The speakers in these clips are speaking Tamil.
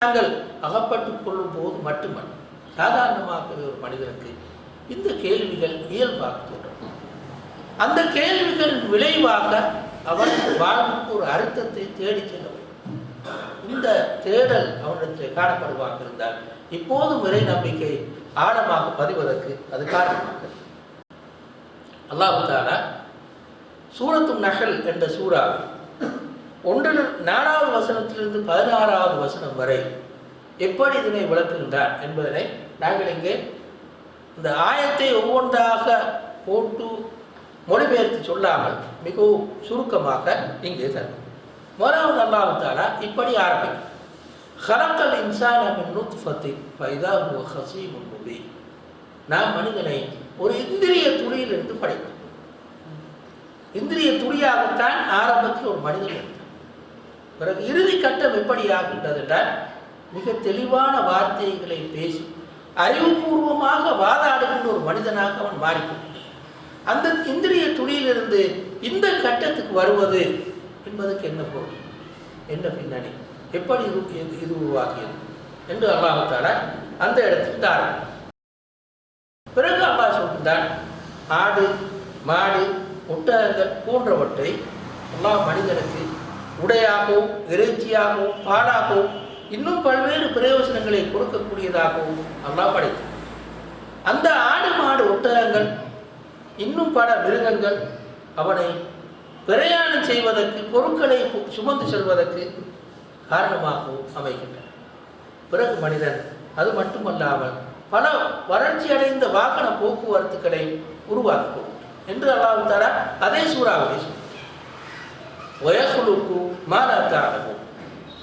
நாங்கள் அகப்பட்டுக் கொள்ளும் போது மட்டுமல்ல சாதாரணமாக ஒரு மனிதனுக்கு இந்த கேள்விகள் இயல்பாக தோன்றும். அந்த கேள்விகளின் விளைவாக அவன் வாழ்வுக்கு ஒரு அர்த்தத்தை தேடி செல்ல இந்த தேடல் அவனிடத்தில் காணப்படுவாக இருந்தால் இப்போதும் இறை நம்பிக்கை ஆழமாக பதிவதற்கு அது காரணமாக. அல்லாஹு தாலா சூரத்தும் நகல் என்ற சூறாவில் ஒன்று நாலாவது வசனத்திலிருந்து பதினாறாவது வசனம் வரை எப்படி இதனை விளக்குகின்றார் என்பதனை நாங்கள் இங்கே இந்த ஆயத்தை ஒவ்வொன்றாக போட்டு மொழிபெயர்த்து சொல்லாமல் மிகவும் சுருக்கமாக இங்கே தரும் முதலாவது அல்லாஹு இப்படி ஆரம்பிக்கும் ஹலக்கல் இன்சான் மின் நுத்ஃபத்தின் ஃபைதா ஹுவ ஹசீமுன் நாம் மனிதனை ஒரு இந்திரிய துளியிலிருந்து படைத்தோம். இந்திரிய துளியாகத்தான் ஆரம்பத்தில் ஒரு மனிதன் இருந்தான் பிறகு இறுதி கட்டம் எப்படியாகின்றது என்றால் மிக தெளிவான வார்த்தைகளை பேசி அறிவுபூர்வமாக வாதாடுகின்ற ஒரு மனிதனாக அவன் மாறிக்கொண்டான் அந்த இந்திரிய துளியிலிருந்து இந்த கட்டத்துக்கு வருவது என்பதற்கு என்ன பொருள்? என்ன பின்னணி? எப்படி இது இது- உருவாக்கியது? என்று அல்லாஹால அந்த இடத்துக்கு தாரம் பிறகு அல்லாஹ் சொல்கின்றான் ஆடு மாடு ஒட்டகங்கள் போன்றவற்றை அல்லாஹ் மனிதனுக்கு உடையாகவும் இறைச்சியாகவும் பாலாகவும் இன்னும் பல்வேறு பிரயோஜனங்களை கொடுக்கக்கூடியதாகவும் அல்லாஹ் படைத்தான் அந்த ஆடு மாடு ஒட்டகங்கள் இன்னும் பல மிருகங்கள் அவனை பிரயாணம் செய்வதற்கு பொருட்களை சுமந்து செல்வதற்கு காரணமாகவும் அமைகின்றன. பிறகு மனிதன் அது மட்டுமல்லாமல் பல வறட்சி அடைந்த வாகன போக்குவரத்துக்களை உருவாக்கும் என்று அல்லாவுத்தாரா அதே சூறாவளி வயசுலுக்கு மாலாத்தாகவும்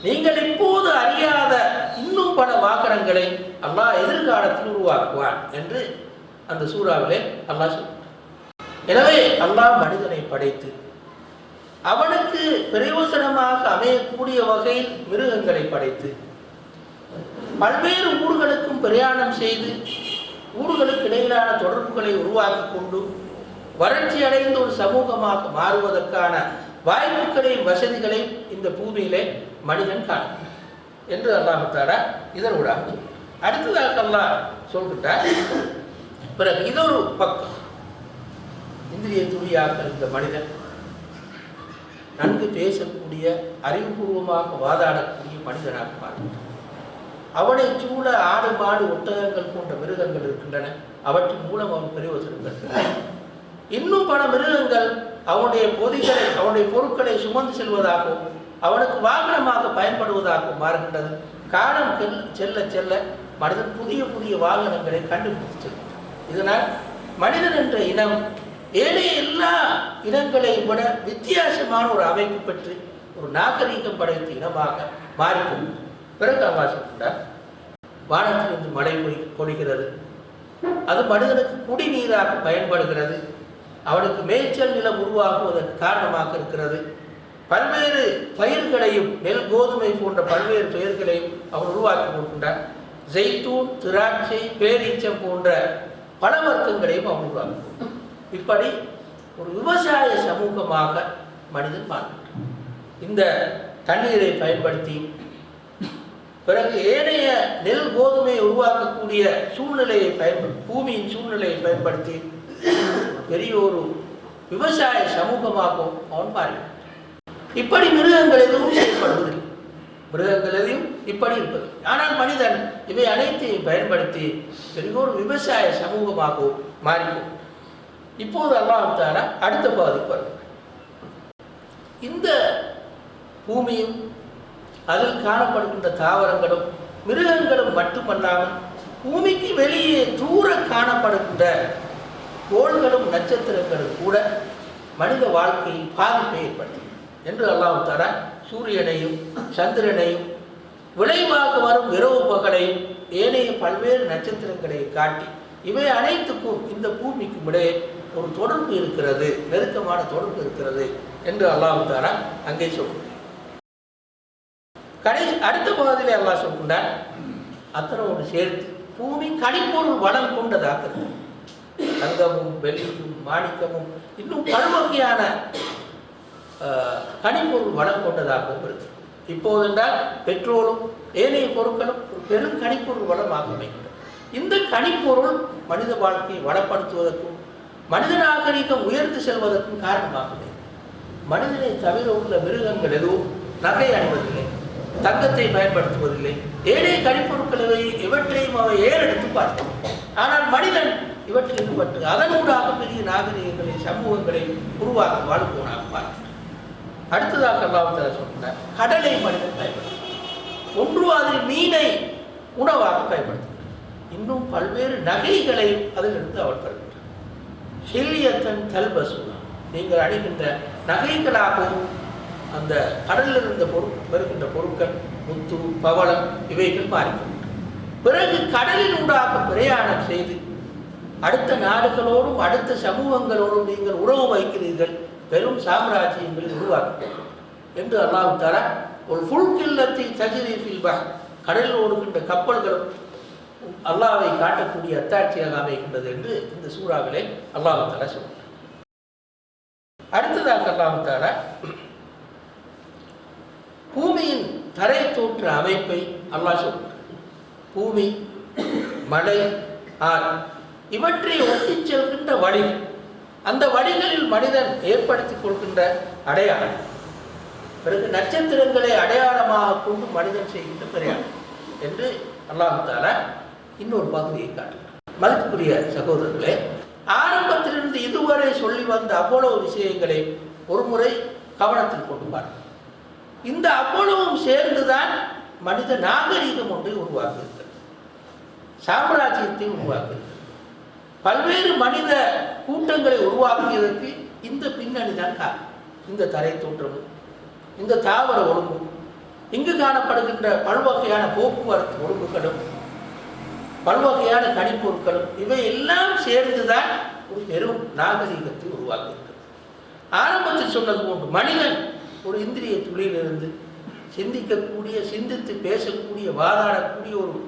நீங்கள் இப்போது அறியாத இன்னும் பல வாகனங்களை அல்லாஹ் எதிர்காலத்தில் உருவாக்குவான் என்று அந்த சூறாவிலே அல்லாஹ் சொல்கிறார் எனவே அல்லாஹ் மனிதனை படைத்து அவனுக்கு பிரயோசனமாக அமையக்கூடிய வகையில் மிருகங்களை படைத்து பல்வேறு ஊர்களுக்கும் பிரயாணம் செய்து ஊர்களுக்கு இடையிலான தொடர்புகளை உருவாக்கி கொண்டு வறட்சி அடைந்த ஒரு சமூகமாக மாறுவதற்கான வாய்ப்புகளையும் வசதிகளையும் இந்த பூமியிலே மனிதன் காண என்று அல்லாஹாரா இதன் ஊடாக அடுத்ததாக அல்லாஹ் சொல்கின்றார் பிறகு இதொரு பக்கம் இந்திரிய துணியாக இருந்த மனிதன் நன்கு பேசக்கூடிய அறிவுபூர்வமாக வாதாடக்கூடிய மனிதனாக மாறுகிறான் அவனை சூழ ஆடு மாடு ஒட்டகங்கள் போன்ற மிருகங்கள் இருக்கின்றன. அவற்றின் மூலம் அவன் பிரயோஜனம் இன்னும் பல மிருகங்கள் அவனுடைய பொதிகளை அவனுடைய பொருட்களை சுமந்து செல்வதாகவும் அவனுக்கு வாகனமாக பயன்படுவதாகவும் மாறுகின்றது. காலம் செல்- செல்ல செல்ல மனிதன் புதிய புதிய வாகனங்களை கண்டுபிடித்து செல்கிறான் இதனால் மனிதன் என்ற இனம் ஏனைய எல்லா இனங்களையும் விட வித்தியாசமான ஒரு அமைப்பு பெற்று ஒரு நாகரீகம் படைத்த இனமாக மாறிக்கொண்டது பிறகு அல்லாஹ் சொல்கிறார் வானத்திலிருந்து மழை பொழிகிறது. அது மனிதனுக்கு குடிநீராக பயன்படுகிறது. அவனுக்கு மேய்ச்சல் நிலம் உருவாகுவதற்கு காரணமாக இருக்கிறது. பல்வேறு பயிர்களையும் நெல் கோதுமை போன்ற பல்வேறு பயிர்களையும் அவன் உருவாக்கி கொடுக்கின்றான் ஜெய்தூன் திராட்சை பேரீச்சம் போன்ற பல வர்க்கங்களையும் அவன் உருவாக்கி இப்படி ஒரு விவசாய சமூகமாக மனிதன் மாறுகின்றான் இந்த தண்ணீரை பயன்படுத்தி பிறகு ஏனைய நெல் கோதுமையை உருவாக்கக்கூடிய சூழ்நிலையை பயன்படுத்தி பூமியின் சூழ்நிலையை பயன்படுத்தி பெரிய ஒரு விவசாய சமூகமாகவும் அவன் மாறினான் இப்படி மிருகங்கள் எதுவும் செயல்படுவதில்லை. மிருகங்கள் எதையும் இப்படி இருப்பது ஆனால் மனிதன் இவை அனைத்தையும் பயன்படுத்தி பெரிய ஒரு விவசாய சமூகமாகவும் மாறிப்போம். இப்போது அல்லாஹால அடுத்த பாதிப்பு வருகிறார் இந்த பூமியும் அதில் காணப்படுகின்ற தாவரங்களும் மிருகங்களும் மட்டுமல்லாமல் பூமிக்கு வெளியே தூர காணப்படுகின்ற கோள்களும் நட்சத்திரங்களும் கூட மனித வாழ்க்கையில் பாதிப்பை ஏற்படுத்தும் என்று அல்லாஹு தர சூரியனையும் சந்திரனையும் விளைவாக வரும் இரவு பகலையும் ஏனைய பல்வேறு நட்சத்திரங்களை காட்டி இவை அனைத்துக்கும் இந்த பூமிக்கும் இடையே ஒரு தொடர்பு இருக்கிறது நெருக்கமான தொடர்பு இருக்கிறது என்று அல்லாஹு தாலா அங்கே சொல்கிறார் கடைசி அடுத்த பகுதியில் அல்லாஹ் சொல்கின்றார் அத்தனோடு சேர்த்து பூமி கனிப்பொருள் வளம் கொண்டதாக இருக்கிறது. தங்கமும் வெள்ளியும் மாணிக்கமும் இன்னும் பல வகையான ஆஹ், கனிப்பொருள் வளம் கொண்டதாகவும் இருக்கு. இப்போது என்றால் பெட்ரோலும் ஏனைய பொருட்களும் ஒரு பெரும் கனிப்பொருள் வளமாக அமைக்கின்றன இந்த கனிப்பொருள் மனித வாழ்க்கையை வளப்படுத்துவதற்கும் மனித நாகரீகம் உயர்ந்து செல்வதற்கும் காரணமாக மனிதனை தவிர உள்ள மிருகங்கள் எதுவும் நகை அணிவதில்லை தங்கத்தை பயன்படுத்துவதில்லை. ஏழை கழிப்பொருட்களை இவற்றையும் அவை ஏறெடுத்து பார்க்கும் ஆனால் மனிதன் இவற்றில் ஈடுபட்டு அதனூடாக பெரிய நாகரிகங்களை சமூகங்களை உருவாக்க வாழ்வோனாக பார்க்கிறார். அடுத்ததாக அல்லாஹ் சொன்னார் கடலை மனிதன் பயன்படுத்தும் ஒன்று அதில் மீனை உணவாக பயன்படுத்துகிறார் இன்னும் பல்வேறு நகைகளை அதிலிருந்து அவர் பெறுகிறார் ஹில்யத்தன் தல்பசுனா நீங்கள் அணிகின்ற நகைகளாகவும் அந்த கடலில் இருந்த பொருள் பெறுகின்ற பொருட்கள் முத்து பவளம் இவைகள் மாறிக்கொண்டு பிறகு கடலில் உண்டாக பிரயாணம் செய்து அடுத்த நாடுகளோடும் அடுத்த சமூகங்களோடும் நீங்கள் உறவு வைக்கிறீர்கள். பெரும் சாம்ராஜ்யங்களை உருவாக்குங்கள் என்று அல்லாஹ் தாரா ஒரு ஃபுல் கில்லத்தை தஜிரீஃபில் பா கடலில் ஓடுகின்ற கப்பல்களும் அல்லாவை காட்டக்கூடிய அத்தாட்சியாக அமைகின்றது என்று இந்த சூறாவிலே அல்லாஹு தாலா சொல்கிறார் அடுத்ததாக அல்லாஹு தாலா பூமியின் தரை தோற்ற அமைப்பை அல்லாஹ் சொல்கிறார் பூமி மலை ஆறு. இவற்றை ஒட்டிச் செல்கின்ற வழிகள் அந்த வழிகளில் மனிதன் ஏற்படுத்திக் கொள்கின்ற அடையாளம். பிறகு நட்சத்திரங்களை அடையாளமாக கொண்டு மனிதன் செய்கின்ற பிரயாணம் என்று அல்லாஹால இன்னொரு பகுதியை காட்டுகிறார் மதிப்புக்குரிய சகோதரர்களே ஆரம்பத்திலிருந்து இதுவரை சொல்லி வந்த அவ்வளவு விஷயங்களை ஒரு முறை கவனத்தில் கொண்டு பாருங்கள். இந்த அவ்வளவும் சேர்ந்துதான் மனித நாகரிகம் ஒன்றை உருவாக்குகிறது. சாம்ராஜ்யத்தை உருவாக்குகிறது. பல்வேறு மனித கூட்டங்களை உருவாக்கியதற்கு இந்த பின்னணி தான் காரணம். இந்த தரை தோற்றம் இந்த தாவர ஒழுங்கு இங்கு காணப்படுகின்ற பல்வகையான போக்குவரத்து ஒழுங்குகளும் பல்வகையான கனிப்பொருட்களும் இவை எல்லாம் சேர்ந்துதான் ஒரு பெரும் நாகரீகத்தை உருவாக்குகிறது ஆரம்பத்தில் சொன்னது போன்று மனிதன் ஒரு இந்திரிய துளியிலிருந்து சிந்திக்கக்கூடிய சிந்தித்து பேசக்கூடிய வாதாடக்கூடிய ஒரு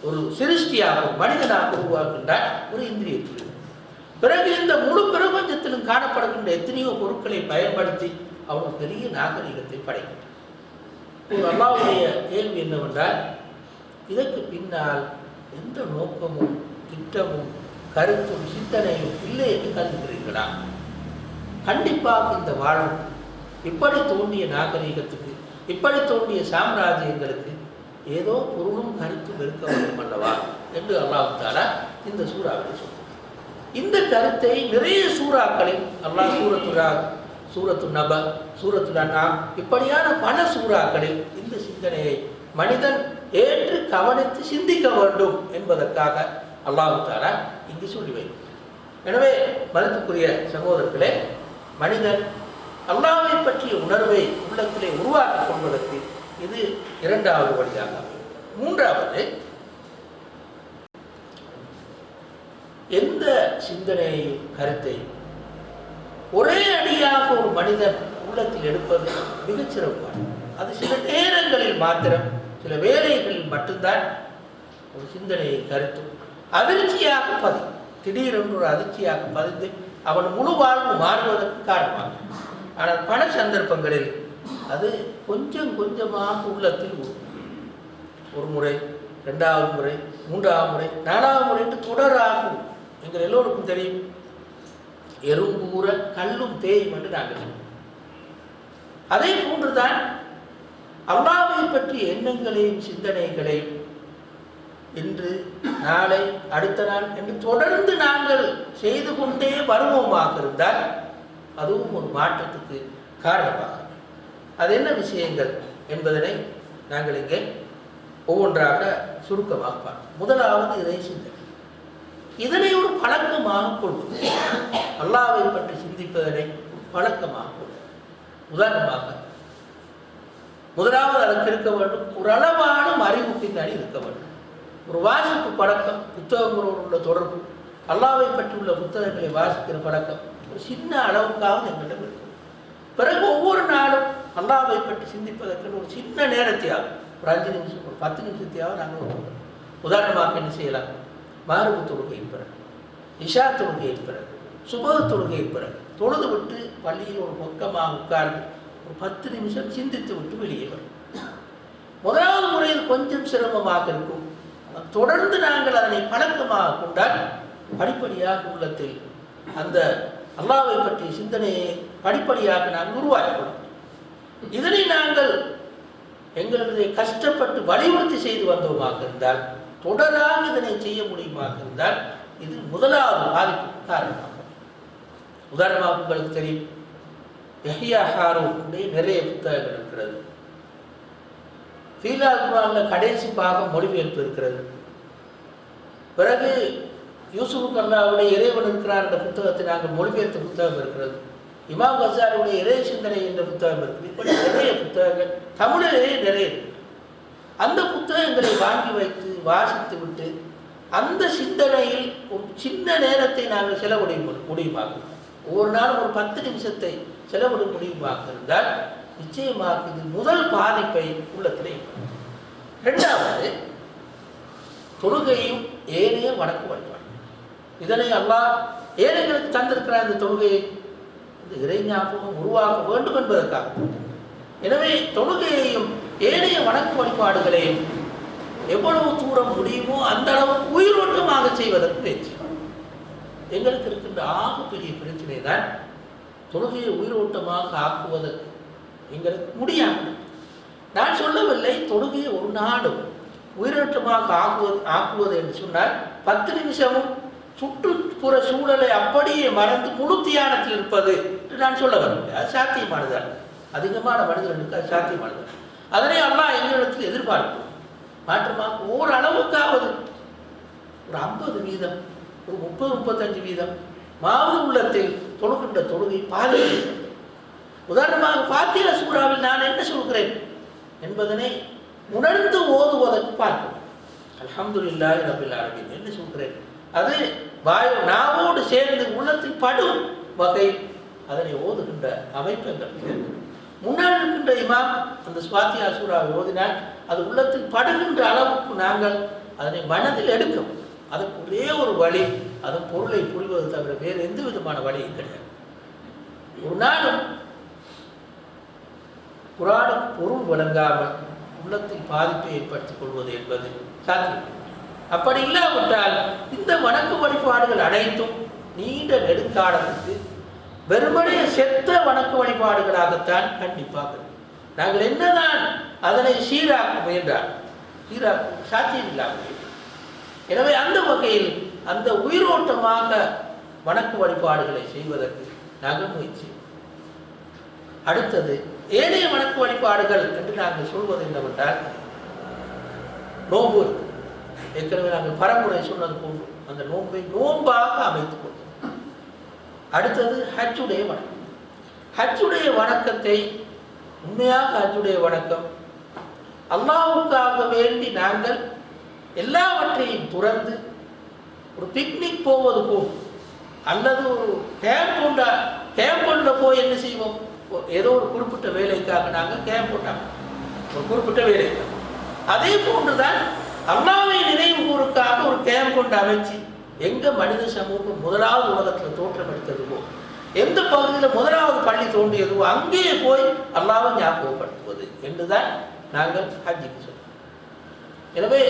ஒரு சிருஷ்டியாக ஒரு மனிதனாக உருவாக்குகின்றார் ஒரு இந்திரிய தொழில் பிறகு இந்த முழு பிரபஞ்சத்திலும் காணப்படுகின்ற எத்தனையோ பொருட்களை பயன்படுத்தி அவர் பெரிய நாகரிகத்தை படைக்கின்றார் ஒரு அல்லாவுடைய கேள்வி என்னவென்றால் இதற்கு பின்னால் எந்த நோக்கமும் திட்டமும் கருத்தும் சிந்தனையும் இல்லை என்று கருதுகிறீர்களா? கண்டிப்பாக இந்த வாழ்வு இப்படி தோன்றிய நாகரிகத்துக்கு இப்படி தோன்றிய சாம்ராஜ்யங்களுக்கு ஏதோ பொருளும் கருத்தும் இருக்க வேண்டும் அல்லவா? என்று அல்லாஹ் தாலா இந்த சூறாவில் சொல்றார் இந்த கருத்தை நிறைய சூறாக்களில் அல்லாஹ் சூரத்துரா சூரத்து நப சூரத்து அண்ணா இப்படியான பல சூறாக்களில் இந்த சிந்தனையை மனிதன் ஏற்று கவனித்து சிந்திக்க வேண்டும் என்பதற்காக அல்லாஹு தாலா இங்கு சொல்லி வைக்கிறார் எனவே மருத்துக்குரிய சகோதரர்களே மனிதன் அல்லாவை பற்றிய உணர்வை உள்ளத்திலே உருவாக்கிக் கொள்வதற்கு இது இரண்டாவது வழியாக மூன்றாவது எந்த சிந்தனையையும் கருத்தையும் ஒரே அடியாக ஒரு மனிதன் உள்ளத்தில் எடுப்பது மிகச்சிறப்பானது அது சில நேரங்களில் மாத்திரம் சில வேலைகளில் மட்டும்தான் ஒரு சிந்தனையை கருத்தும். அதிர்ச்சியாக பதி திடீரென்று ஒரு அதிர்ச்சியாக பதிந்து அவன் முழு வாழ்வு மாறுவதற்கு காரணமாகும் ஆனால் பல சந்தர்ப்பங்களில் அது கொஞ்சம் கொஞ்சமாக உள்ளத்தில் ஒரு முறை ரெண்டாவது முறை மூன்றாவது முறை நாலாவது முறைன்ட்டு தொடராகும் எங்கள் எல்லோருக்கும் தெரியும். எறும்பூர கல்லும் தேயும் என்று நாங்கள் அதே போன்றுதான் அல்லாவை பற்றிய எண்ணங்களையும் சிந்தனைகளையும் இன்று நாளை அடுத்த நாள் என்று தொடர்ந்து நாங்கள் செய்து கொண்டே வருவோமாக இருந்தால் அதுவும் ஒரு மாற்றத்துக்கு காரணமாகும் அது என்ன விஷயங்கள் என்பதனை நாங்கள் இங்கே ஒவ்வொன்றாக சுருக்கமாக பார்ப்போம். முதலாவது இதை சிந்தனை. இதனை ஒரு பழக்கமாக கொள்வது அல்லாவை பற்றி சிந்திப்பதனை பழக்கமாக கொள்வது. உதாரணமாக முதலாவது அதற்கு இருக்க வேண்டும் ஒரு அளவான அறிவு பின்னாடி இருக்க வேண்டும். ஒரு வாசிப்பு பழக்கம் புத்தகங்களோடு உள்ள தொடர்பு அல்லாவை பற்றி உள்ள புத்தகங்களை வாசிக்கிற பழக்கம் ஒரு சின்ன அளவுக்காவது எங்களிடம் இருக்கும் பிறகு ஒவ்வொரு நாளும் அல்லாவை பற்றி சிந்திப்பதற்கு ஒரு சின்ன நேரத்தையாகும் ஒரு அஞ்சு நிமிஷம் ஒரு பத்து நிமிஷத்தையாவது நாங்கள் ஒதுக்குறோம். உதாரணமாக என்ன செய்யலாம்? மாறுபு தொழுகையின் பிறகு இஷா தொழுகையின் பிறகு சுபக தொழுகையின் பிறகு தொழுது விட்டு பள்ளியில் ஒரு பக்கமாக உட்கார்ந்து ஒரு பத்து நிமிஷம் சிந்தித்து விட்டு வெளியே வரும். முதலாவது முறையில் கொஞ்சம் சிரமமாக இருக்கும். தொடர்ந்து நாங்கள் அதனை பழக்கமாக கொண்டால் படிப்படியாக உள்ளத்தில் அந்த அல்லாவை பற்றிய சிந்தனையை படிப்படியாக நாங்கள் உருவாக்கிக்கொள்ள இதனை நாங்கள் எங்களுடைய கஷ்டப்பட்டு வலியுறுத்தி செய்து வந்தோமாக இருந்தால் தொடராக இதனை செய்ய முடியுமாக இருந்தால் இது முதலாவது பாதிப்புக்கு காரணமாகும். உதாரணமாக உங்களுக்கு தெரியும் யஹ்யா ஹாரூனுடைய நிறைய புத்தகங்கள் இருக்கிறது. ஃபீலா குரானில் கடைசி பாகம் மொழிபெயர்ப்பு இருக்கிறது. பிறகு யூசுஃபுக்கு அல்லாவுடைய இறைவன் இருக்கிறார் என்ற புத்தகத்தை நாங்கள் மொழிபெயர்த்த புத்தகம் இருக்கிறது. இமாம் கசாருடைய இறை சிந்தனை என்ற புத்தகம் இருக்குது. இப்படி நிறைய புத்தகங்கள் தமிழிலேயே நிறைய இருக்கு அந்த புத்தகங்களை வாங்கி வைத்து வாசித்து விட்டு அந்த சிந்தனையில் ஒரு சின்ன நேரத்தை நாங்கள் செலவிட முடியுமாக ஒவ்வொரு நாளும் ஒரு பத்து நிமிஷத்தை செலவிட முடியுமாக இருந்தால் நிச்சயமாக இது முதல் பாதிப்பை உள்ளத்தில் ஏற்படும் இரண்டாவது தொழுகையும் ஏனைய வணக்கு வழிபாடு இதனை அல்லாஹ் ஏழைகளுக்கு தந்திருக்கிற அந்த தொழுகையை. இந்த இறை ஞாபகம் உருவாக்க வேண்டும் என்பதற்காக. எனவே தொழுகையையும் ஏனைய வணக்கு வழிபாடுகளையும் எவ்வளவு தூரம் முடியுமோ அந்த அளவுக்கு உயிரோட்டமாக செய்வதற்கு முயற்சி எங்களுக்கு இருக்கின்ற ஆகப்பெரிய பிரச்சனை தான் தொழுகையை உயிரோட்டமாக ஆக்குவதற்கு எங்களுக்கு முடியாது. நான் சொல்லவில்லை தொழுகையை ஒரு நாடும் உயிரோட்டமாக ஆக்குவது ஆக்குவது என்று சொன்னால் பத்து நிமிஷமும் சுற்றுப்புற சூழலை அப்படியே மறந்து முழு தியானத்தில் இருப்பது என்று நான் சொல்ல வரேன் அது சாத்தியமானது அதிகமான மனிதர்களுக்கு அது சாத்தியமானது அதனை அல்லா எங்களிடத்தில் எதிர்பார்ப்போம் மாற்றமாக ஓரளவுக்காவது. ஒரு ஐம்பது வீதம் ஒரு முப்பது முப்பத்தஞ்சு வீதம். மாவு உள்ளத்தில் தொழுகின்ற தொழுகை பாதி உதாரணமாக பாத்திர சூறாவில் நான் என்ன சொல்கிறேன் என்பதனை உணர்ந்து ஓதுவதற்கு பார்க்கணும் அல்ஹம்துலில்லாஹி ரபில் ஆலமீன். என்ன சொல்கிறேன்? அது வாழ் நாவோடு சேர்ந்து உள்ளத்தில் படும் வகை அதனை ஓதுகின்ற அமைப்பங்கள் இருக்கிறது முன்னால் இருக்கின்ற இமாம் அந்த சுவாத்தியா சூறாவை ஓதினால் அது உள்ளத்தில் படுகின்ற அளவுக்கு நாங்கள் அதனை மனதில் எடுக்கும் அதற்கு ஒரே ஒரு வழி அதன் பொருளை புரிவது தவிர வேறு எந்த விதமான வழியும் கிடையாது. ஒரு நாளும் குரானுக்கு பொருள் வழங்காமல் உள்ளத்தில் பாதிப்பை ஏற்படுத்திக் கொள்வது என்பது சாத்தியம் அப்படி இல்லாவிட்டால் இந்த வணக்க வழிபாடுகள் அனைத்தும் நீண்ட நெடுங்காலத்துக்கு வெறுமனே செத்த வணக்க வழிபாடுகளாகத்தான் கண்டிப்பாக நாங்கள் என்னதான் அதனை சீராக்க முயன்றால் சீராக்க சாத்தியம் இல்லாமல் எனவே அந்த வகையில் அந்த உயிரோட்டமாக வணக்க வழிபாடுகளை செய்வதற்கு நாங்கள் முயற்சி அடுத்தது ஏனைய வணக்க வழிபாடுகள் என்று நாங்கள் சொல்வது என்னவென்றால் நோம்பு இருக்கு. ஏற்கனவே நாங்கள் பரம்புரை சொன்னது போன்று அந்த நோன்பை நோன்பாக அமைத்துக் கொண்டோம். அடுத்தது ஹஜ்ஜுடைய வணக்கம். ஹஜ்ஜுடைய வணக்கத்தை உண்மையாக ஹஜ்ஜுடைய வணக்கம் அல்லாவுக்காக வேண்டி நாங்கள் எல்லாவற்றையும் துறந்து ஒரு பிக்னிக் போவது போல் அல்லது ஒரு கேம்ப் உண்டா கேம்ப் உண்ட போய் என்ன செய்வோம்? ஏதோ ஒரு குறிப்பிட்ட வேலைக்காக நாங்கள் கேம்ப் போட்டாங்க ஒரு குறிப்பிட்ட வேலைக்காக. அதே போன்றுதான் அல்லாவை நினைவு கூறுக்காக ஒரு கேம்ப் கொண்டு அமைச்சு எங்க மனித சமூகம் முதலாவது உலகத்தில் தோற்றம் எடுத்ததுவோ? எந்த பகுதியில் முதலாவது பள்ளி தோன்றியதுவோ? அங்கேயே போய் அல்லாவை ஞாபகப்படுத்துவது என்றுதான் நாங்கள் ஹஜ்ஜிக்கு சொல்றோம் எனவே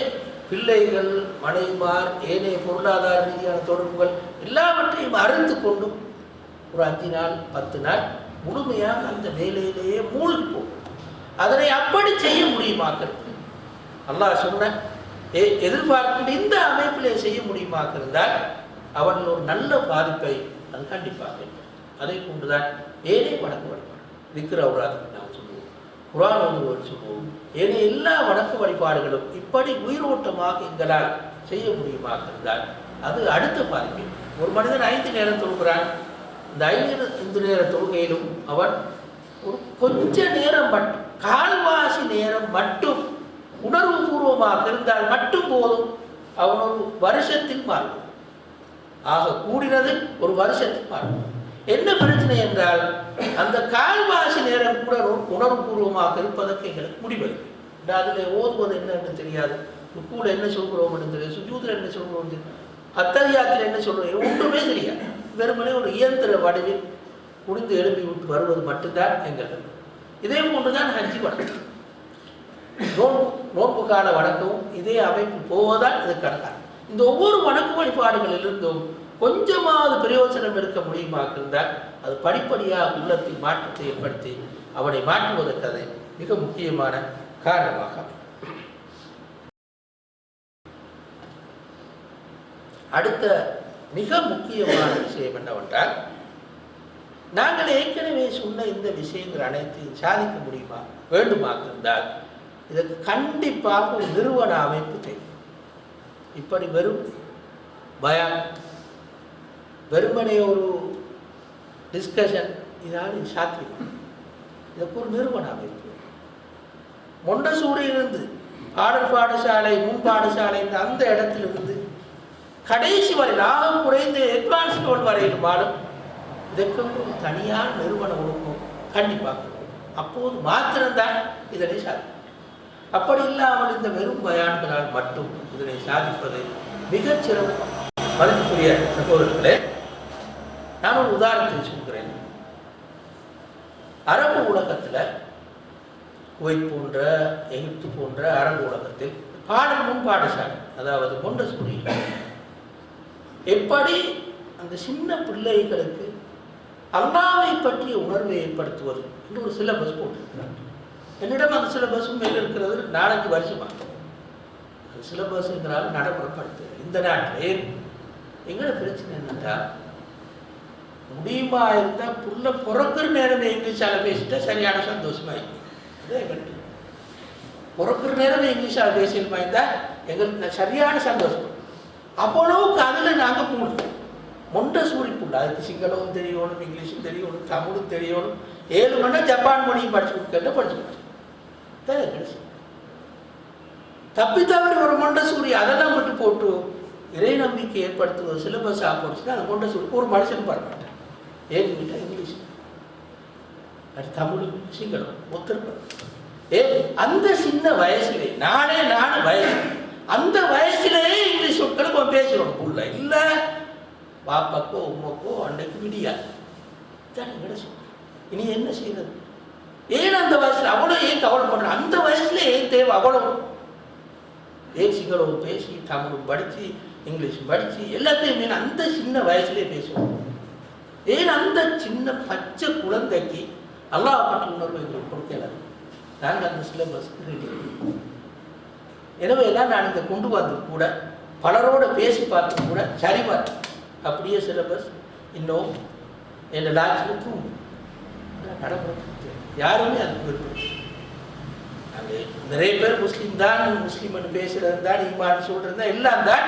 பிள்ளைகள் மனைவிமார் ஏனைய பொருளாதார ரீதியான தொடர்புகள் எல்லாவற்றையும் அறிந்து கொண்டும் ஒரு அஞ்சு நாள் பத்து நாள் முழுமையாக அந்த வேலையிலேயே மூழ்கி போகும். அதனை அப்படி செய்ய முடியுமாக்கிறது அல்லாஹ் சொன்ன எதிர்பார்க்கின்ற இந்த அமைப்பிலே செய்ய முடியுமாக இருந்தால் அவன் ஒரு நல்ல பாதிப்பை அது கண்டிப்பாக அதை கொண்டுதான் ஏனே வணக்க வழிபாடு. விக்கிர அவுராதுக்கு நாம் சொல்லுவோம். குரான் ஓதுவோர் சொல்லுவோம். ஏனைய எல்லா வணக்க வழிபாடுகளும் இப்படி உயிரோட்டமாக எங்களால் செய்ய முடியுமாக இருந்தால் அது அடுத்த பாதிப்பு. ஒரு மனிதன் ஐந்து நேரம் தொழுகிறான். இந்த ஐந்து இந்து நேர தொழுகையிலும் அவன் ஒரு கொஞ்ச நேரம் மட்டும் கால்வாசி நேரம் மட்டும் உணர்வு பூர்வமாக இருந்தால் மட்டும் போதும். அவன் ஒரு வருஷத்தில் மாறுவான் ஆக கூடினது ஒரு வருஷத்தில் மாறுவான் என்ன பிரச்சனை என்றால் அந்த கால்வாசி நேரம் கூட உணர்வுபூர்வமாக இருப்பதற்கு எங்களுக்கு முடிவெடுக்கும் அதில் ஓதுவது என்னன்னு தெரியாது. ருக்கூல என்ன சொல்கிறோம் தெரியாது. சுஜூதில் என்ன சொல்கிறோம் தெரியாது. அத்தரியாத்தில் என்ன சொல்கிறோம் ஒன்றுமே தெரியாது. வெறுமனே ஒரு இயந்திர வடிவில் குடிந்து எழுப்பி விட்டு வருவது மட்டும்தான் எங்களுக்கு இதே போன்றுதான் ஹஜ்ஜி வணக்கம் நோன்பு நோன்பு கால வணக்கமும் இதே அமைப்பு போவதால் இது கணக்கான இந்த ஒவ்வொரு வணக்க வழிபாடுகளிலிருந்தும் கொஞ்சமாவது பிரயோஜனம் இருக்க முடியுமாக இருந்தால் அது படிப்படியாக உள்ளத்தில் மாற்றத்தை ஏற்படுத்தி அவனை மாற்றுவதற்கு அது மிக முக்கியமான காரணமாக அடுத்த மிக முக்கியமான விஷயம் என்னவென்றால் நாங்கள் ஏற்கனவே சொன்ன இந்த விஷயங்கள் அனைத்தையும் சாதிக்க முடியுமா வேண்டுமாக இருந்தால் இதுக்கு கண்டிப்பாக ஒரு நிறுவன அமைப்பு தேவை. இப்படி வெறும் பயம் வெறுமனே ஒரு டிஸ்கஷன் இதனால் இது சாத்தியம். இதுக்கு ஒரு நிறுவன அமைப்பு மொண்டசூரியிலிருந்து பாடல் பாடசாலை முன் பாடசாலை அந்த இடத்திலிருந்து கடைசி வரை லாபம் குறைந்து அட்வான்ஸ் லெவல் வரையிலுமாலும் இதற்கு ஒரு தனியான நிறுவன ஒழுங்கும் கண்டிப்பாக. அப்போது மாத்திரம்தான் இதனை சாதிக்கும் அப்படி இல்லாமல் இந்த வெறும் பயான்களால் மட்டும் இதனை சாதிப்பது மிகச் சிறப்பு மதிப்புக்குரிய சகோதரர்களே நான் ஒரு உதாரணத்தை சொல்கிறேன். அரபு உலகத்தில் குவைத் போன்ற எகிப்து போன்ற அரபு உலகத்தில் பாடல் முன் பாடசாலை அதாவது மொண்டசூரி எப்படி அந்த சின்ன பிள்ளைகளுக்கு அல்லாவை பற்றிய உணர்வை ஏற்படுத்துவது என்று ஒரு சிலபஸ் போட்டிருக்கிறார் என்னிடம் அந்த சிலபஸ் மேல் இருக்கிறது. நாலஞ்சு வருஷமாக அது சிலபஸ்ங்கிறால் நடைமுறைப்படுத்து இந்த நாட்டிலே எங்களோட பிரச்சனை என்னன்னா முடியுமா இருந்தால் புள்ள பிறக்கிற நேரமே இங்கிலீஷால் பேசிட்டா சரியான சந்தோஷமா இருக்கும் அதே எங்களுக்கு பிறக்கிற நேரமே இங்கிலீஷால் பேசியமா இருந்தால் எங்களுக்கு சரியான சந்தோஷம். அவ்வளவுக்கு அதில் நாங்கள் மூணு மொண்டை சூரிப்புள்ள அதுக்கு சிங்களமும் தெரியணும் இங்கிலீஷும் தெரியணும் தமிழும் தெரியணும் ஏழு மணி ஜப்பான் மொழியும் படிச்சு கொடுக்கல படிச்சு கொடுத்து தப்பி தவறி ஒரு மொண்டை சூரி அதெல்லாம் விட்டு போட்டு இறை நம்பிக்கை ஏற்படுத்துவது சிலபஸ் ஆப்போச்சுன்னா அந்த மொண்டசூரிக்கு ஒரு மனுஷன் வரமாட்டேன் ஏன்னு கேட்டால் இங்கிலீஷ். அது தமிழ் சிங்களம் ஒத்துருப்பேன் ஏ அந்த சின்ன வயசுலே நானே நானு வயசு. அந்த வயசுலேயே இங்கிலீஷ் சொற்களுக்கு கொஞ்சம் பேசுகிறோம் புள்ள இல்லை. பாப்பாக்கோ உமாக்கோ அன்னைக்கு விடியாது. தான் எங்கட சொல். இனி என்ன செய்யறது ஏன் அந்த வயசுல அவ்வளோ ஏன் கவலை கவலைப்படுற அந்த வயசுல ஏன் தேவை அவ்வளோ தேசிகளும் பேசி தமிழும் படித்து இங்கிலீஷ் படித்து மீன் அந்த சின்ன வயசுலேயே பேசுவோம் ஏன் அந்த சின்ன பச்சை குழந்தைக்கு அல்லாஹ் பற்றி உணர்வு எங்களுக்கு கொடுக்கல? நாங்கள் அந்த சிலபஸ் எனவே தான் நான் இங்கே கொண்டு வந்து கூட பலரோட பேசி பார்த்து கூட சரி பார்த்து அப்படியே சிலபஸ் இன்னும் என் லாட்சியில் தூங்கும் நடைமுறை யாருமே அதுக்கு விருப்பம் நாங்கள் நிறைய பேர் முஸ்லீம் தான் முஸ்லீம்னு பேசுகிறது தான் ஈமான் சொல்கிறது தான் எல்லாம் தான்.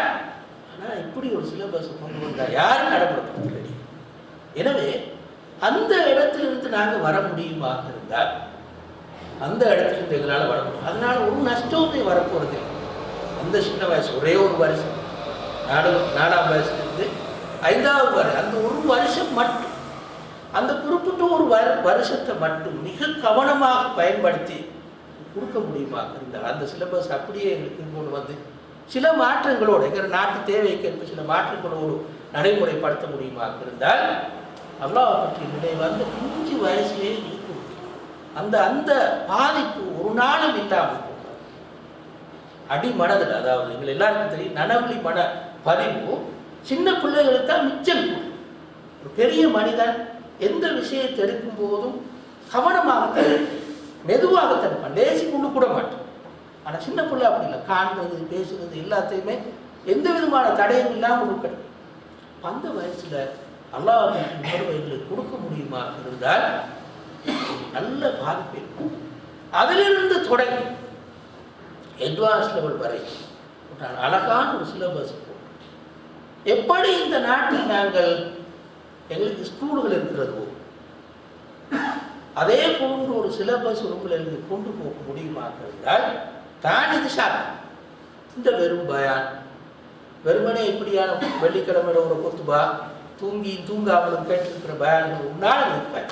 ஆனால் இப்படி ஒரு சிலபஸ் கொண்டு வந்தால் யாரும் நடைமுறைப்படுத்தல எனவே அந்த இடத்திலிருந்து நாங்கள் வர முடியுமாக இருந்தால் அந்த இடத்துலேருந்து எங்களால் வர முடியும். அதனால் ஒரு நஷ்டமே வரப்போகிறது அந்த சின்ன வயசு ஒரே ஒரு வருஷம். நாலு நாலாம் வயசுலேருந்து ஐந்தாவது வரை அந்த ஒரு வருஷம் மட்டும். அந்த குறிப்பிட்ட ஒரு வரு வருஷத்தை மட்டும் மிக கவனமாக பயன்படுத்தி கொடுக்க முடியுமா? இருந்தால் அந்த சிலபஸ் அப்படியே எங்களுக்கு கொண்டு வந்து சில மாற்றங்களோடு எங்கள் நாட்டு தேவைக்கேற்ப சில மாற்றங்களோடு நடைமுறைப்படுத்த முடியுமா? இருந்தால் அல்லாவை பற்றி நினைவு வந்து பிஞ்சு வயசுலேயே இருக்கும் அந்த அந்த பாதிப்பு ஒரு நாளும் இல்லாமல் அடி மனதில் அதாவது எங்கள் எல்லாருக்கும் தெரியும் நனவழி மன பதிவு சின்ன பிள்ளைகளுக்கு தான் மிச்சம் ஒரு பெரிய மனிதன் எந்த விஷயத்தை எடுக்கும் போதும் கவனமாக மெதுவாக தடுப்பான் லேசி கொண்டு கூட மாட்டான். ஆனால் சின்ன பிள்ளை அப்படி இல்லை. காண்றது பேசுறது எல்லாத்தையுமே எந்த விதமான தடையும் இல்லாமல் கொடுக்கணும் அந்த வயசில் அல்லாஹ் உணர்வை கொடுக்க முடியுமா இருந்தால் நல்ல பாதிப்பு இருக்கும். அதிலிருந்து தொடங்கி அட்வான்ஸ் லெவல் வரை அழகான ஒரு சிலபஸ் எப்படி இந்த நாட்டில் நாங்கள் எங்களுக்கு ஸ்கூல்கள் இருக்கிறதோ. அதே போன்று ஒரு சிலபஸ் உங்களை கொண்டு போக முடியுமாக என்றால் தான் இது சாத்தியம் இந்த வெறும் பயான். வெறுமனே இப்படியான வெள்ளிக்கிழமையில ஒரு கொத்துபா தூங்கி தூங்காமலும் கேட்டிருக்கிற பயான்கள் உன்னால் இருப்பேன்.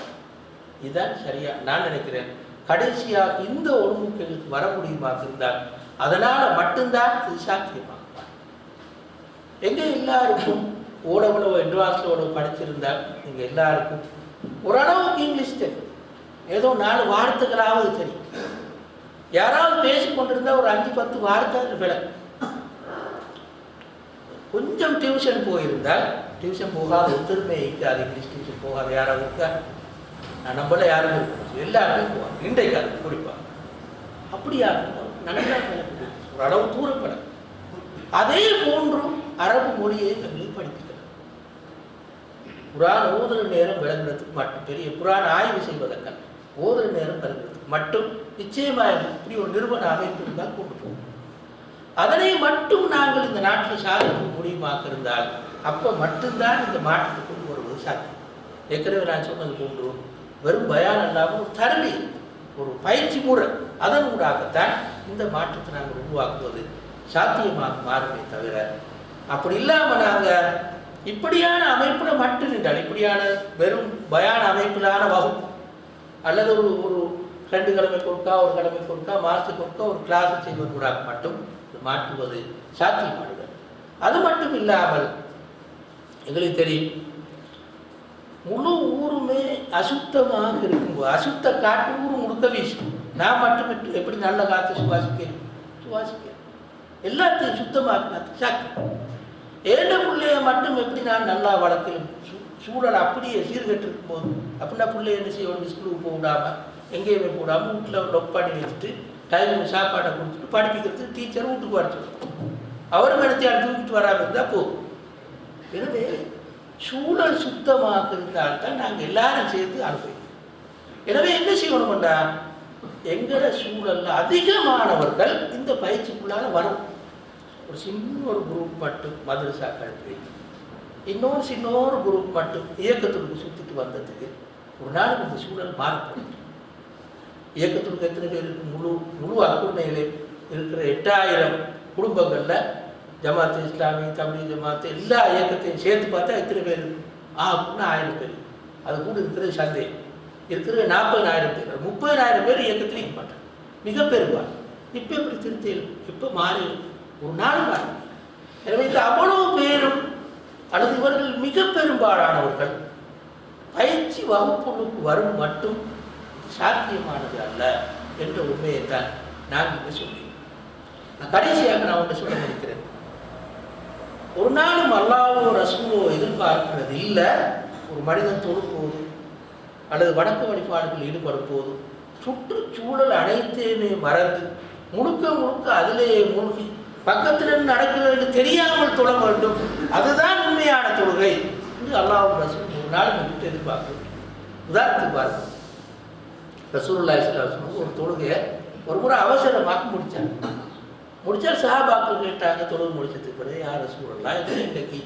இதுதான் சரியா நான் நினைக்கிறேன். கடைசியாக இந்த ஒழுங்குகளுக்கு வர முடியுமா இருந்தால் அதனால மட்டும்தான் இது சாத்தியமாக எங்க எல்லாருக்கும் ஓடவுல அட்வான்ஸ்ல ஓடவு படிச்சிருந்தால் நீங்க எல்லாருக்கும் ஓரளவுக்கு இங்கிலீஷ் தெரியும். ஏதோ நாலு வார்த்தைகளாவது தெரியும். யாராவது பேசிக் கொண்டிருந்தா ஒரு அஞ்சு பத்து வார்த்தை விலை. கொஞ்சம் டியூஷன் போயிருந்தால் டியூஷன் போகாத ஒருத்தருமே இருக்காது இங்கிலீஷ் டியூஷன் போகாத யாராவது இருக்கா? நான் நம்மள யாரும் இருக்கும் எல்லாருமே போவாங்க. இன்றைக்கு அது குறிப்பாக. அப்படியா நல்லா பழகுது. ஒரு அளவு தூரப்பட. அதே போன்றும் அரபு மொழியை குரான் ஓதுகிற நேரம் விளங்குறதுக்கு மட்டும் பெரிய குரான் ஆய்வு செய்வதற்கல்ல ஓதுகிற நேரம் விளங்குறதுக்கு மட்டும் நிச்சயமாக இப்படி ஒரு நிறுவன அமைப்பு இருந்தால் கொண்டு போகும். அதனை மட்டும் நாங்கள் இந்த நாட்டில் சாதிக்க முடியுமாக இருந்தால் அப்போ மட்டும்தான் இந்த மாற்றத்தை கொண்டு வருவது சாத்தியம். ஏற்கனவே நான் சொன்னது போன்று வெறும் பயான் அல்லாமல் ஒரு தரவி ஒரு பயிற்சி முறை அதன் ஊடாகத்தான் இந்த மாற்றத்தை நாங்கள் உருவாக்குவது சாத்தியமாக மாறுமே தவிர அப்படி இல்லாமல் நாங்கள் இப்படியான அமைப்பில் மட்டும் நின்றால் இப்படியான வெறும் பயான அமைப்பிலான வகுப்பு அல்லது ஒரு ஒரு ரெண்டு கிழமை கொடுக்கா ஒரு கிழமை கொடுக்கா மாதத்துக்கு கொடுக்கா ஒரு கிளாஸ் செய்வதற்காக மட்டும் மாற்றுவது சாத்தியமானது. அது மட்டும் இல்லாமல் எங்களுக்கு தெரியும் முழு ஊருமே அசுத்தமாக இருக்கும்போது அசுத்த காற்று ஊர் முழுக்க வீசும். நான் மட்டும் எப்படி நல்ல காற்று சுவாசிக்கிறேன்? சுவாசிக்கிறேன். எல்லாத்தையும் சுத்தமாக்கினா சாக்கு ஏழை பிள்ளைய மட்டும் எப்படி நான் நல்லா வளர்க்கணும்? சூ- சூழல் அப்படியே சீர்கட்டிருக்கும் போது அப்படின்னா பிள்ளை என்ன செய்யணும் ஸ்கூலுக்கு போக விடாமல் எங்கேயுமே போடாமல் வீட்டில் லொக் பண்ணி வச்சுட்டு டைமுக்கு சாப்பாடை கொடுத்துட்டு படிப்பிக்கிறதுக்கு டீச்சர் வீட்டுக்கு வர சொல்லுவோம் அவர் மெனத்தையால் தூக்கிட்டு வராமல் இருந்தால் போதும் எனவே சூழல் சுத்தமாக இருந்தால்தான் நாங்கள் எல்லாரும் சேர்த்து அனுப்புவோம் எனவே என்ன செய்யணும்டா எங்கட சூழலில் அதிகமானவர்கள் இந்த பயிற்சிக்குள்ளால் வரும். ஒரு சின்ன ஒரு குரூப் மட்டும் மதுரசா கழுத்து இன்னொரு சின்ன ஒரு குரூப் மட்டும் இயக்கத்துக்கு சுற்றிட்டு வந்ததுக்கு ஒரு நாள் இந்த சூழல் மாறப்படும் இயக்கத்துக்கு எத்தனை பேர் இருக்கு? முழு முழு அக்குர்ணையிலே இருக்கிற எட்டாயிரம் குடும்பங்களில் ஜமாத்து இஸ்லாமி தமிழ் ஜமாத்து எல்லா இயக்கத்தையும் சேர்த்து பார்த்தா எத்தனை பேர் இருக்கு? ஆ அப்படின்னா ஆயிரம் பேர் அது கூட இருக்கிறது சந்தேகம். இருக்கிற நாற்பதாயிரம் பேர். முப்பதாயிரம் பேர் இயக்கத்தில் இருக்க மாட்டாங்க மிக பெரும்பாலும் இப்போ எப்படி திருத்தியில் இப்போ மாறி ஒரு நாள் மாறி எனவே இந்த அவ்வளவு பேரும் அல்லது இவர்கள் மிக பெரும்பாலானவர்கள் பயிற்சி வகுப்புகளுக்கு வரும் மட்டும் சாத்தியமானது அல்ல என்ற உண்மையைத்தான் நான் இங்கே சொல்கிறேன். நான் கடைசியாக நான் ஒன்று சொல்ல நினைக்கிறேன். ஒரு நாளும் அல்லாவோ ரசூலோ எதிர்பார்க்கிறது இல்லை ஒரு மனிதன் தொழும்போது அல்லது வணக்க வழிபாடுகளில் ஈடுபடும் போது சுற்றுச்சூழல் அனைத்தையுமே மறந்து முழுக்க முழுக்க அதிலேயே மூழ்கி பக்கத்தில் நடக்கிறது என்று தெரியாமல் தொழ வேண்டும். அதுதான் உண்மையான தொழுகை என்று அல்லாஹ் ரசூல் ஒரு நாள் விட்டு எதிர்பார்க்கிறது உதாரணத்துக்கு பாருங்க. ரசூல்லா இஸ்லாம் ஒரு தொழுகையை ஒரு முறை அவசரமாக முடித்தாங்க முடிச்சா சஹாபாக்கள் கேட்டாங்க தொழுகை முடிச்சதுக்கு பிறகு யார் ரசூல்லா இது இன்றைக்கு?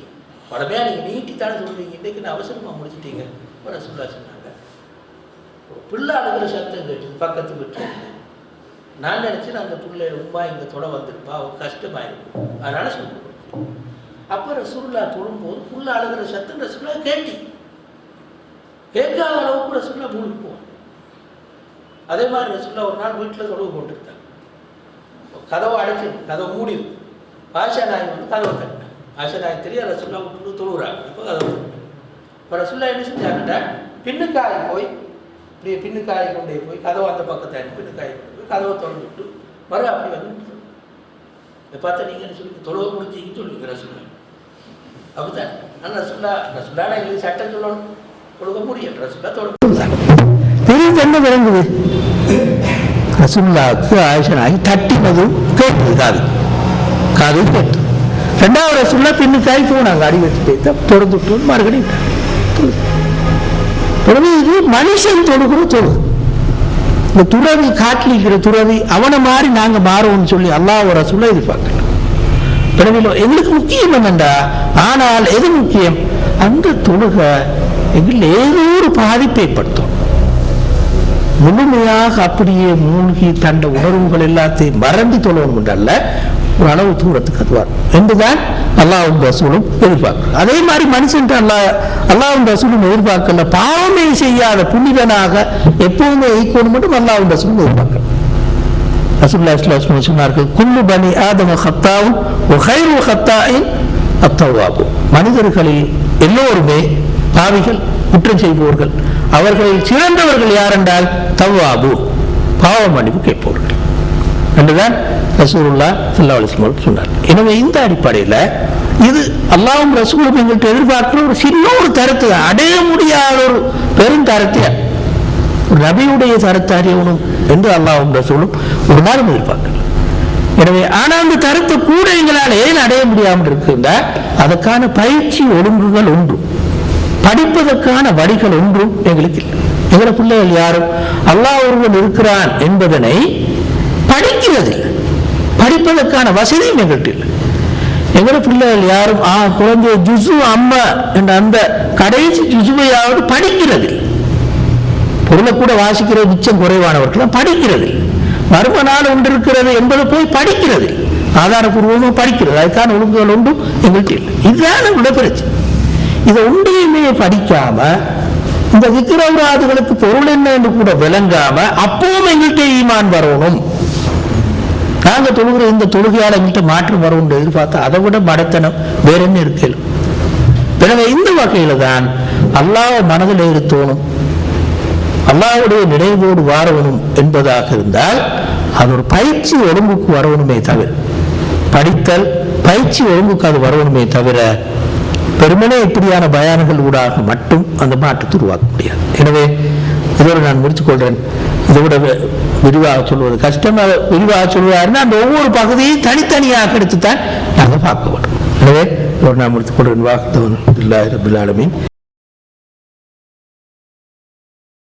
உடனே நீங்கள் நீட்டித்தானே சொல்கிறீங்க இன்றைக்கு நான் அவசரமாக முடிச்சிட்டீங்க? ரசூல்லா சொன்னாங்க. ஒரு பிள்ளை அழுகிற சத்தம் கேட்டு பக்கத்து வீட்டில். நான் நினச்சேன் அந்த பிள்ளை உமா இங்கே தொட வந்திருப்பா அவள் கஷ்டமாயிருக்கும் அதனால சொல்லி அப்போ ரசூல்லா தொழும்போது புள்ள அழுகிற சத்தம் ரசூல்லா கேட்டி. கேட்காத அளவுக்கு ரசூல்லா மூழ்கி போவான். அதே மாதிரி ரசூல்லா ஒரு நாள் வீட்டில் தொழுவு போட்டுருக்காங்க கதவை அடைச்சி கதவை மூடி பாஷா நாய் வந்து கதவை தட்டினேன். பாஷா நாய் தெரிய ரசூல்லா விட்டு தொழுகிறாங்க இப்போ கதவை தட்டினேன். இப்போ ரசூல்லா என்ன செஞ்சாங்கட்டா பின்னுக்காய் போய் இப்படியே பின்னுக்காய் கொண்டே போய் கதவை அந்த பக்கத்தை பின்னுக்காய் கொண்டு கதவை திறந்து விட்டு மறு அப்படி வந்து இதை பார்த்தா நீங்கள் என்ன சொல்லுங்க தொழுவை முடிஞ்சீங்கன்னு சொல்லுவீங்க ரசுல்லா அப்படித்தான்? ஆனால் ரசூல்லா ரசூல்லா எங்களுக்கு சட்டம் சொல்லணும். தொழுக முடியும் ரசுல்லா தொழுக தெரியுது என்ன விளங்குது? ரசுல்லாவுக்கு ஆயுஷனாகி தட்டினது கேட்டது காது. காது கேட்டு ரெண்டாவது ரசுல்லா பின்னு தாய் போனாங்க அடி வச்சு பேத்த தொடுத்துட்டு மறுபடியும் உடனே இது மனுஷன் தொடுகிற தொழுகு இந்த துறவி காட்டிலிருக்கிற துறவி அவனை மாதிரி நாங்க மாறுவோம்னு சொல்லி அல்லாஹ் சொல்ல எதிர்பார்க்கல. பிறவிலோ எங்களுக்கு முக்கியம் என்னண்டா? ஆனால் எது முக்கியம்? அந்த தொழுக எங்கள் ஏதோ ஒரு பாதிப்பை ஏற்படுத்தும். முழுமையாக அப்படியே மூழ்கி தண்ட உணர்வுகள் எல்லாத்தையும் மறந்து தொழுவோம் அல்ல. ஒரு அளவு தூரத்துக்கு அதுவார் என்றுதான் அல்லாவும் ரசூலும் எதிர்பார்க்கிறோம் அதே மாதிரி மனுஷன் அல்லா அல்லாவும் ரசூலும் எதிர்பார்க்கல. பாவமே செய்யாத புனிதனாக எப்பவுமே ஈக்குவல் மட்டும் அல்லாவும் ரசூலும் எதிர்பார்க்கிறோம் ரசூல்லா இஸ்லாம் சொன்னார்கள் குல்லு பனி ஆதம ஹத்தாவும் ஹைரு ஹத்தாயின் அத்தவாபு. மனிதர்களில் எல்லோருமே பாவிகள் குற்றம் செய்பவர்கள். அவர்களில் சிறந்தவர்கள் யார் என்றால் தவ்வாபு பாவ மன்னிப்பு கேட்பவர்கள். என்றுதான் ரசூருல்லா சல்லா அலிஸ்லம் சொன்னார் எனவே இந்த அடிப்படையில் இது அல்லாவும் ரசூலும் எங்கள்கிட்ட எதிர்பார்க்கிற ஒரு சின்ன ஒரு தரத்து தான். அடைய முடியாத ஒரு பெரும் தரத்தை ஒரு நபியுடைய தரத்தை அறியணும் என்று அல்லாவும் ரசூலும் ஒரு நாளும் எதிர்பார்க்கல எனவே ஆனால் அந்த தரத்தை கூட எங்களால் ஏன் அடைய முடியாமல் இருக்குன்னா அதற்கான பயிற்சி ஒழுங்குகள் ஒன்று படிப்பதற்கான வழிகள் ஒன்றும் எங்களுக்கு இல்லை. எங்களை பிள்ளைகள் யாரும் அல்லாஹ் ஒருவன் இருக்கிறான் என்பதனை படிக்கிறதில்லை. படிப்பதற்கான வசதியும் எங்கள்கிட்ட இல்லை. எங்களை பிள்ளைகள் யாரும் ஆ குழந்தை ஜுசு அம்மா என்ற அந்த கடைசி ஜுசுவையாவது படிக்கிறதில்லை. பொருளை கூட வாசிக்கிற மிச்சம் குறைவானவர்கள் படிக்கிறது மர்ம நாள் ஒன்று இருக்கிறது என்பதை போய் படிக்கிறது ஆதாரபூர்வமாக படிக்கிறது அதுக்கான ஒழுங்குகள் ஒன்றும் எங்கள்கிட்ட இல்லை. இதுதான் உள்ள பிரச்சனை. இதை ஒன்றையுமே படிக்காம இந்த விக்கிரவராதுகளுக்கு பொருள் என்ன என்று கூட விளங்காம அப்பவும் எங்கள்கிட்ட ஈமான் வரணும். நாங்க தொழுகிற இந்த தொழுகையால் எங்கள்கிட்ட மாற்றம் வரும் எதிர்பார்த்தா அதை விட மடத்தனம் வேற என்ன இருக்கல எனவே இந்த வகையில தான் அல்லாஹ் மனதில் இருத்தோணும் அல்லாவுடைய நினைவோடு வாழணும் என்பதாக இருந்தால் அது ஒரு பயிற்சி ஒழுங்குக்கு வரணுமே தவிர படித்தல் பயிற்சி ஒழுங்குக்கு அது வரணுமே தவிர பெருமனே இப்படியான பயான்கள் ஊடாக மட்டும் அந்த மாற்றத்தை உருவாக்க முடியாது. எனவே இதோடு நான் முடித்துக் கொள்றேன். இதை விட வி- விரிவாக சொல்வது கஷ்டமாக விரிவாக சொல்வதாருன்னா அந்த ஒவ்வொரு பகுதியும் தனித்தனியாக எடுத்துத்தான் நாங்கள் பார்க்க வேண்டும். எனவே ஒரு நாம் முடித்துக் கொள்றேன் வாக்குத்தவன். இல்லாயிரம்